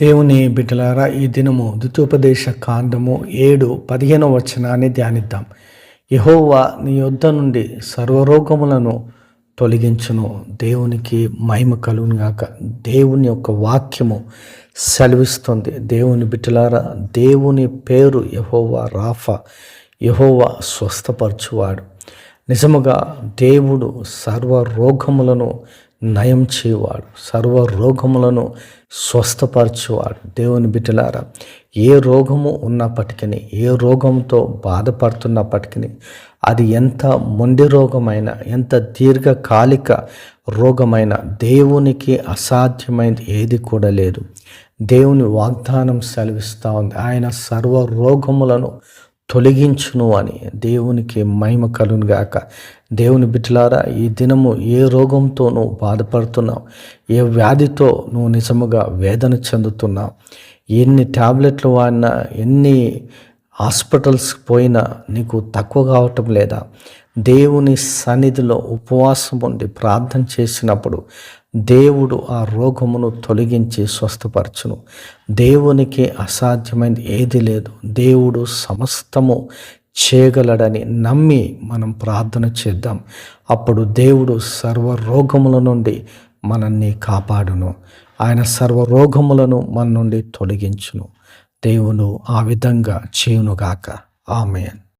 దేవుని బిడ్డలారా ఈ దినము ద్వితోపదేశ కాండము ఏడు పదిహేనవ వచనాన్ని ధ్యానిద్దాం. యహోవా నీ యొద్ద నుండి సర్వరోగములను తొలగించును. దేవునికి మహిమ కలుగునుగాక దేవుని యొక్క వాక్యము సెలవిస్తుంది. దేవుని బిడ్డలారా దేవుని పేరు యహోవా రాఫా. యహోవా స్వస్థపరచువాడు. నిజముగా దేవుడు సర్వ రోగములను నయం చేయవాడు సర్వ రోగములను స్వస్థపరచేవాడు. దేవుని బిడ్డలారా ఏ రోగము ఉన్నప్పటికీ ఏ రోగంతో బాధపడుతున్నప్పటికీ అది ఎంత మొండి రోగమైన ఎంత దీర్ఘకాలిక రోగమైన దేవునికి అసాధ్యమైనది ఏది కూడా లేదు. దేవుని వాగ్దానం సెలవిస్తూ ఉంది. ఆయన సర్వ రోగములను తొలగించును అని దేవునికి మహిమ కలును గాక. దేవుని బిడ్డలారా ఈ దినము ఏ రోగంతో నువ్వు బాధపడుతున్నావు ఏ వ్యాధితో నువ్వు నిజముగా వేదన చెందుతున్నావు ఎన్ని ట్యాబ్లెట్లు వాడినా ఎన్ని హాస్పిటల్స్ పోయినా నీకు తక్కువ కావటం లేదా దేవుని సన్నిధిలో ఉపవాసం ఉండి ప్రార్థన చేసినప్పుడు దేవుడు ఆ రోగమును తొలగించి స్వస్థపరచును. దేవునికి అసాధ్యమైనది ఏది లేదు. దేవుడు సమస్తము చేయగలడని నమ్మి మనం ప్రార్థన చేద్దాం. అప్పుడు దేవుడు సర్వ రోగముల నుండి మనల్ని కాపాడును. ఆయన సర్వ రోగములను మన నుండి తొలగించును. దేవుడు ఆ విధంగా చేయునుగాక. ఆమెన్.